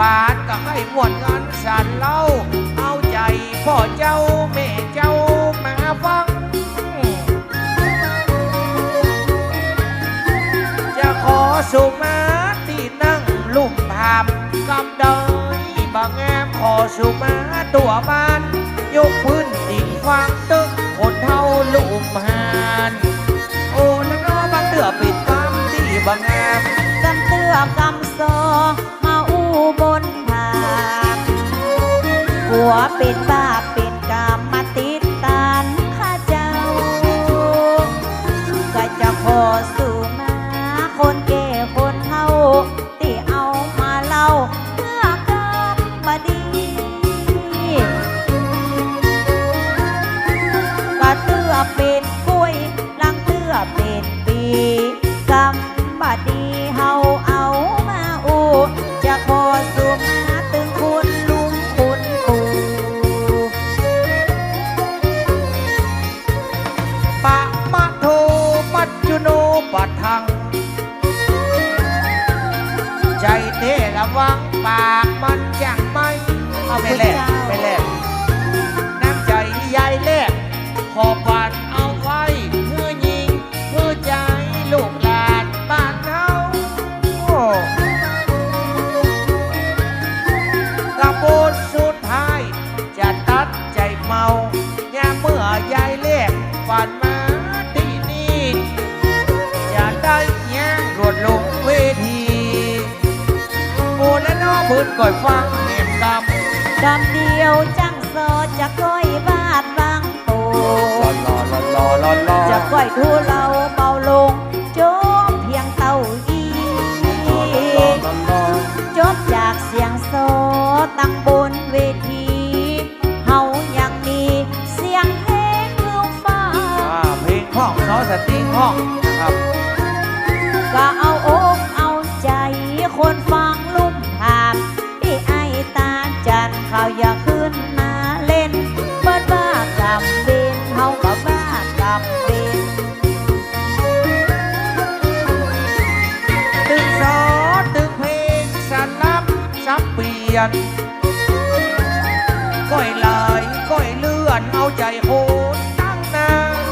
วานก็ให้มวนงานสันเล่า เอาใจพ่อเจ้าแม่เจ้ามาฟัง จะขอสุมาที่นั่งลุ่มพามกำเดยบางแงมขอสุมาตัวบ้านยกพื้นดินฟังตึกคนเท่าลุ่มหานโอ้แล้วก็บางเตือปิดกำที่บางแงมกำเตือกำซ เป็นบ้าเป ระวังปากมันจังไม่เอาไปแลกไปแลกน้ำใจยายแลกขอบ และน้อพื้นก่อยฟังเห็นกกำเดียวจังโซจะก้อยบาดบางปูำรอรอรอรอรอจะก้อยทูเราเบาลงโจมเพียงเต้าอีรอรอรอจบจากเสียงโซตั้งบนเวทีเฮายังมีเสียงเพลงลืมฟ้าอ่าเพลงห้องซอสติงห้องนะครับก็เอาอกเอาใจคนฟัง ยน ก้อยลายก้อยเลื่อนเอาใจโหดตั้งนาน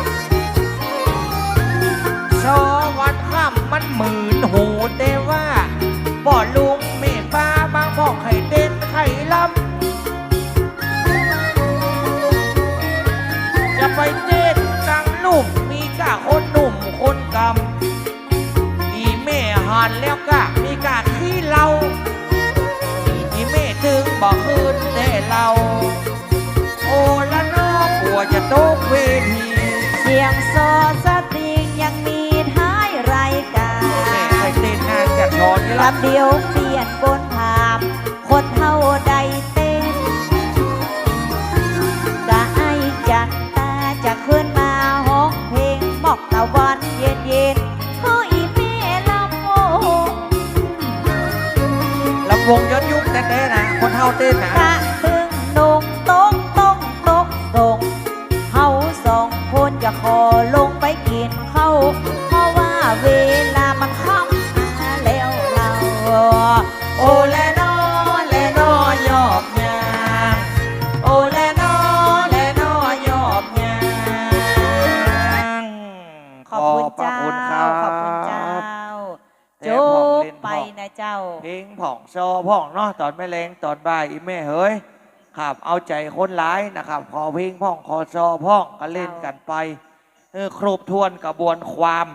ชอวัดข้ามมันหมื่นโหูแต่ว่าบ่ลุงเมตป้าบางบอไข่เต้นไข่ลำจะไปเต้นตังลุ่มมีกะคนหนุ่มคนกำอีแม่หันแล้วกะ บอกคืนได้เราโอ้ละน้องกลัวจะตกเวทีเสียงโซสติงยังมีท้ายรายกาแม่รใครเต้นนานจะชอนนี่ละลำเดียวเปลี่ยนบนผาม คนเท่าใดเต้นกะไอจันตาจะขึ้นมาห้องเพลงบอกตะวันเย็นเย็นๆเฮ้ยแม่ลำโมลำวงย้อนยุคแต่ๆนะ คนเฮาเต้นนะกะตึงนงตกตกตกส่งเฮาสองคนจะขอลง เจ้าเพลงผ่องโซผ่องเนาะตอนแม่แรงตอนบ่ายอีแม่เฮ้ยครับเอาใจคนร้ายนะครับขอเพลงผ่องขอโซผ่องก็เล่นกันไปเออครบทวนกระบวนความ